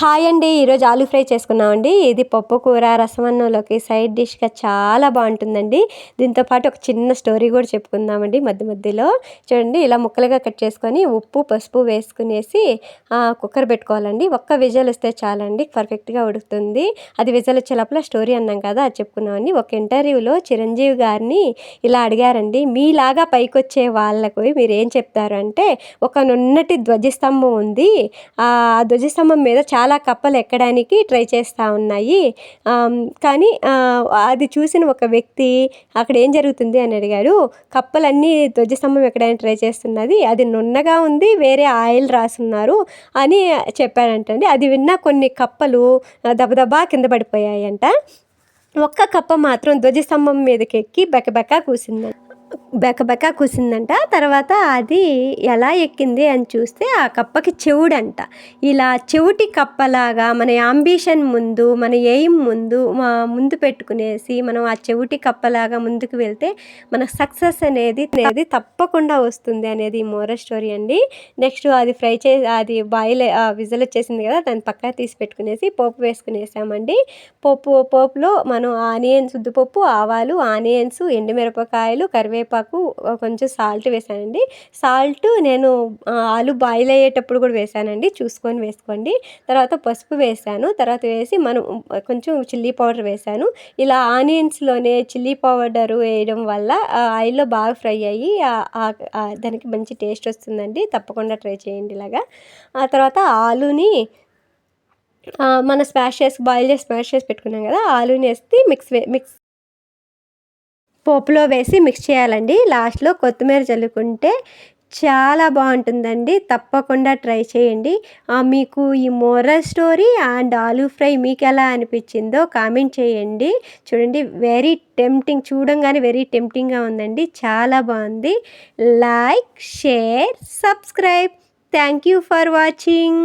Hi అండి ఈరోజు aloo fry చేసుకున్నామండి. ఇది పప్పు కూర రసమన్నంలోకి సైడ్ డిష్గా చాలా బాగుంటుందండి. దీంతో పాటు ఒక చిన్న స్టోరీ కూడా చెప్పుకుందామండి మధ్య మధ్యలో. చూడండి ఇలా ముక్కలుగా కట్ చేసుకొని ఉప్పు పసుపు వేసుకునేసి కుక్కర్ పెట్టుకోవాలండి. ఒక్క విజల్ వస్తే చాలండి పర్ఫెక్ట్గా ఉడుకుతుంది. అది విజల్ వచ్చే లోపల స్టోరీ అన్నాం కదా అది చెప్పుకున్నామండి. ఒక ఇంటర్వ్యూలో చిరంజీవి గారిని ఇలా అడిగారండి మీలాగా పైకొచ్చే వాళ్ళకు మీరు ఏం చెప్తారు? అంటే ఒక నున్నటి ధ్వజస్తంభం ఉంది. ఆ ధ్వజస్తంభం మీద చాలా చాలా కప్పలు ఎక్కడానికి ట్రై చేస్తూ ఉన్నాయి. కానీ అది చూసిన ఒక వ్యక్తి అక్కడ ఏం జరుగుతుంది అని అడిగాడు. కప్పలన్నీ ధ్వజస్తంభం ఎక్కడానికి ట్రై చేస్తున్నది. అది నున్నగా ఉంది వేరే ఆయిల్ రాసున్నారు అని చెప్పాడంటండి. అది విన్న కొన్ని కప్పలు దబదబా కింద పడిపోయాయంట. ఒక్క కప్ప మాత్రం ధ్వజస్తంభం మీదకి ఎక్కి బెకబెక కూసిందంట. బెకబెక కూసిందంట. తర్వాత అది ఎలా ఎక్కింది అని చూస్తే ఆ కప్పకి చెవుడంట. ఇలా చెవుటి కప్పలాగా మన ఆంబిషన్ ముందు మన ఎయిమ్ ముందు ముందు పెట్టుకునేసి మనం ఆ చెవుటి కప్పలాగా ముందుకు వెళ్తే మన సక్సెస్ అనేది అనేది తప్పకుండా వస్తుంది అనేది మోర స్టోరీ అండి. నెక్స్ట్ అది ఫ్రై చే అది బాయిల్ విజల్ వచ్చేసింది కదా దాన్ని పక్కన తీసి పెట్టుకునేసి పోపు వేసుకునేసామండి. పోపు పోపులో మనం ఆనియన్స్ ఉద్దుపప్పు ఆవాలు ఆనియన్స్ ఎండుమిరపకాయలు కరివే కరివేపాకు కొంచెం సాల్ట్ వేసానండి. సాల్ట్ నేను ఆలు బాయిల్ అయ్యేటప్పుడు కూడా వేసానండి. చూసుకొని వేసుకోండి. తర్వాత పసుపు వేసాను. తర్వాత వేసి మనం కొంచెం చిల్లీ పౌడర్ వేసాను. ఇలా ఆనియన్స్లోనే చిల్లీ పౌడర్ వేయడం వల్ల ఆయిల్లో బాగా ఫ్రై అయ్యి దానికి మంచి టేస్ట్ వస్తుందండి. తప్పకుండా ట్రై చేయండి ఇలాగా. ఆ తర్వాత ఆలుని మన స్మాష్ చేసి బాయిల్ చేసి స్మాష్ చేసి పెట్టుకున్నాం కదా ఆలుని వేస్తే మిక్స్ మిక్స్ పోపులో వేసి మిక్స్ చేయాలండి. లాస్ట్లో కొత్తిమీర చల్లుకుంటే చాలా బాగుంటుందండి. తప్పకుండా ట్రై చేయండి. మీకు ఈ moral story and aloo fry మీకు ఎలా అనిపించిందో కామెంట్ చేయండి. చూడండి వెరీ టెంప్టింగ్ చూడంగానే వెరీ టెంప్టింగ్గా ఉందండి. చాలా బాగుంది. Like share subscribe. Thank you for watching.